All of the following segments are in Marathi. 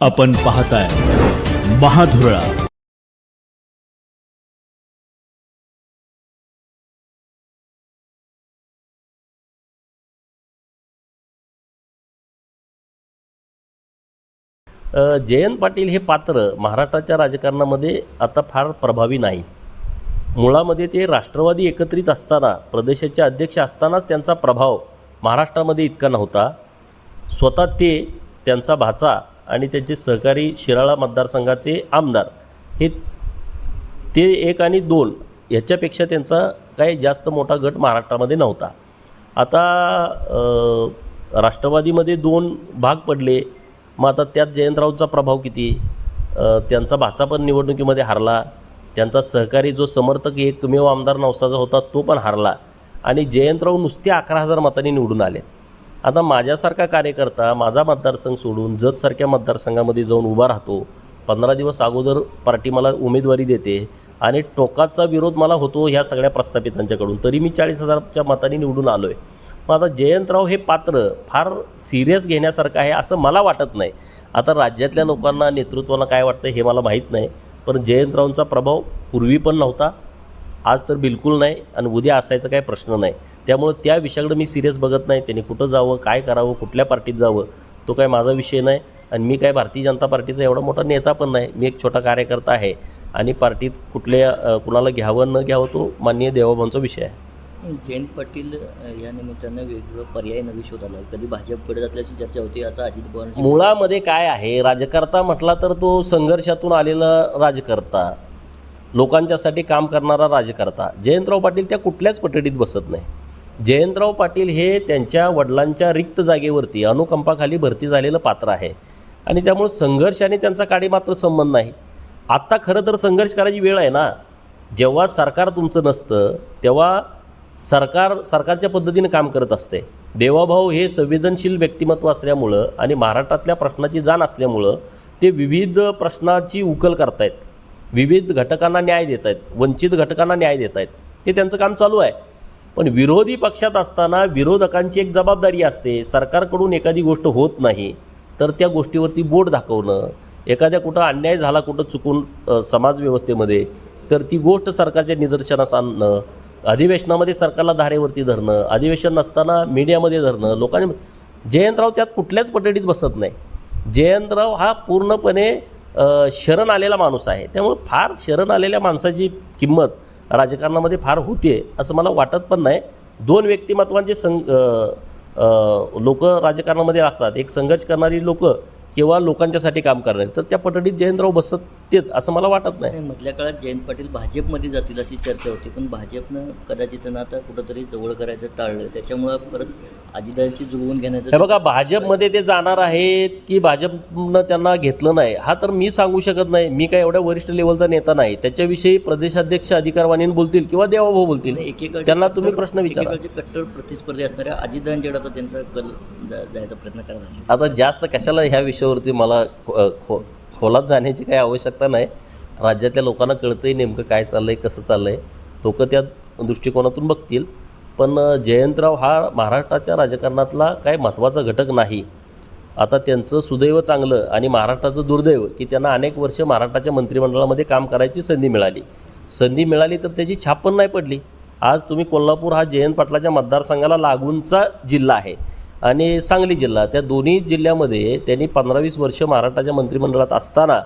आपण पाहताय महाधुरळा. जयंत पाटील हे पात्र महाराष्ट्राच्या राजकारणामध्ये आता फार प्रभावी नाही. मुळामध्ये ते राष्ट्रवादी एकत्रित असताना प्रदेशाचे अध्यक्ष असतानाच त्यांचा प्रभाव महाराष्ट्रामध्ये इतका नव्हता. स्वतः ते त्यांचा भाचा आणि त्यांचे सहकारी शिराळा मतदारसंघाचे आमदार. हे ते एक आणि दोन ह्याच्यापेक्षा त्यांचा काही जास्त मोठा गट महाराष्ट्रामध्ये नव्हता. आता राष्ट्रवादीमध्ये दोन भाग पडले. मग आता त्यात जयंतरावचा प्रभाव किती? त्यांचा भाचा पण निवडणुकीमध्ये हारला. त्यांचा सहकारी जो समर्थक एकमेव आमदार नवसाचा होता तो पण हारला. आणि जयंतराव नुसते अकरा हजार मतांनी निवडून आले आता माझ्यासारखा कार्यकर्ता माझा मतदारसंघ सोडून जतसारख्या मतदारसंघामध्ये जाऊन उभा राहतो. पंधरा दिवस अगोदर पार्टी मला उमेदवारी देते आणि टोकाचा विरोध मला होतो ह्या सगळ्या प्रस्थापितांच्याकडून. तरी मी चाळीस हजारच्या मताने निवडून आलो आहे मग आता जयंतराव हे पात्र फार सिरियस घेण्यासारखं आहे असं मला वाटत नाही. आता राज्यातल्या लोकांना नेतृत्वाला काय वाटतं हे मला माहीत नाही. पण जयंतरावांचा प्रभाव पूर्वी पण नव्हता. आज तर बिलकुल नाही आणि उद्या असायचा काही प्रश्न नाही. त्यामुळं त्या विषयाकडे मी सिरियस बघत नाही. त्यांनी कुठं जावं काय करावं कुठल्या पार्टीत जावं तो काय माझा विषय नाही. आणि मी काय भारतीय जनता पार्टीचा एवढा मोठा नेता पण नाही. मी एक छोटा कार्यकर्ता आहे आणि पार्टीत कुठल्या कुणाला घ्यावं न घ्यावं तो माननीय देवाभाऊंचा विषय आहे. जयंत पाटील या निमित्तानं वेगवेगळं पर्याय नवी शोध आला कधी भाजपकडे अशी चर्चा होती. आता अजित पवार मुळामध्ये काय आहे? राजकर्ता म्हटला तर तो संघर्षातून आलेला राजकर्ता. लोकांच्यासाठी काम करणारा राजकर्ता. जयंतराव पाटील त्या कुठल्याच पटडीत बसत नाही. जयंतराव पाटील हे त्यांच्या वडिलांच्या रिक्त जागेवरती अनुकंपाखाली भरती झालेलं पात्र आहे. आणि त्यामुळे संघर्षाने त्यांचा काडी मात्र संबंध नाही. आत्ता खरं तर संघर्ष करायची वेळ आहे ना? जेव्हा सरकार तुमचं नसतं तेव्हा सरकार सरकारच्या पद्धतीने काम करत असते. देवाभाऊ हे संवेदनशील व्यक्तिमत्व असल्यामुळं आणि महाराष्ट्रातल्या प्रश्नाची जाण असल्यामुळं ते विविध प्रश्नाची उकल करतायत. विविध घटकांना न्याय देत आहेत वंचित घटकांना न्याय देत आहेत. ते त्यांचं काम चालू आहे. पण विरोधी पक्षात असताना विरोधकांची एक जबाबदारी असते. सरकारकडून एखादी गोष्ट होत नाही तर त्या गोष्टीवरती बोट दाखवणं एखाद्या कुठं अन्याय झाला कुठं चुकून समाजव्यवस्थेमध्ये तर ती गोष्ट सरकारच्या निदर्शनास आणणं अधिवेशनामध्ये सरकारला धारेवरती धरणं अधिवेशन नसताना मीडियामध्ये धरणं लोकांनी जयंतराव त्यात कुठल्याच पटडीत बसत नाही. जयंतराव हा पूर्णपणे शरण आलेला माणूस आहे. त्यामुळं फार शरण आलेल्या माणसाची किंमत राजकारणामध्ये फार होते असं मला वाटत पण नाही. दोन व्यक्तिमत्वांचे सं लोक राजकारणामध्ये लागतात. एक संघर्ष करणारी लोक किंवा लोकांच्यासाठी काम करणारी. तर त्या पटडीत जयंतराव बसत तेच असं मला वाटत नाही. मधल्या काळात जयंत पाटील भाजपमध्ये जातील अशी चर्चा होती पण भाजपनं कदाचित त्यांना आता कुठंतरी जवळ करायचं टाळलं. त्याच्यामुळं परत अजितदादांशी जुळवून हे घेण्याचं बघा भाजपमध्ये ते जाणार आहेत की भाजपनं त्यांना घेतलं नाही हा तर मी सांगू शकत नाही. मी काय एवढ्या वरिष्ठ लेवलचा नेता नाही. त्याच्याविषयी प्रदेशाध्यक्ष अधिकारवाणीने बोलतील किंवा देवाभाऊ बोलतील. एकेकाळचे त्यांना तुम्ही प्रश्न विचारा. कट्टर प्रतिस्पर्धी असणाऱ्या अजितदादांच्याकडे आता त्यांचा कल जायचा प्रयत्न करा आता जास्त कशाला ह्या विषयावरती मला खो खोलात जाण्याची काही आवश्यकता नाही. राज्यातल्या लोकांना कळतंय नेमकं काय चाललं आहे कसं चाललं आहे लोक त्या दृष्टिकोनातून बघतील. पण जयंतराव हा महाराष्ट्राच्या राजकारणातला काय महत्त्वाचा घटक नाही. आता त्यांचं सुदैव चांगलं आणि महाराष्ट्राचं दुर्दैव की त्यांना अनेक वर्ष महाराष्ट्राच्या मंत्रिमंडळामध्ये काम करायची संधी मिळाली. संधी मिळाली तर त्याची छाप पण नाही पडली. आज तुम्ही कोल्हापूर हा जयंत पाटलाच्या मतदारसंघाला लागूनचा जिल्हा आहे. आणि सांगली जिल्हा त्या दोन्ही जिल्ह्यामध्ये त्यांनी पंधरा वीस वर्ष महाराष्ट्राच्या मंत्रिमंडळात असताना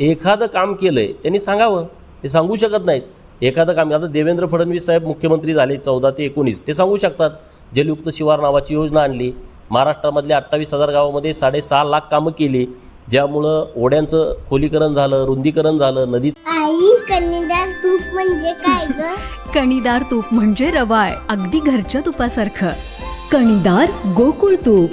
एखादं काम केलं आहे त्यांनी सांगावं. ते सांगू शकत नाहीत. एखादं काम आता देवेंद्र फडणवीस साहेब मुख्यमंत्री झाले चौदा ते एकोणीस ते सांगू शकतात. जलयुक्त शिवार नावाची योजना आणली. महाराष्ट्रामधल्या अठ्ठावीस हजार गावामध्ये साडेसहा लाख कामं केली. ज्यामुळं ओढ्यांचं खोलीकरण झालं रुंदीकरण झालं नदी आई कन्नडार तूप म्हणजे काय ग? कणीदार तूप म्हणजे रवाळ अगदी घरच्या तुपासारखं. कणीदार गोकुळ तूप.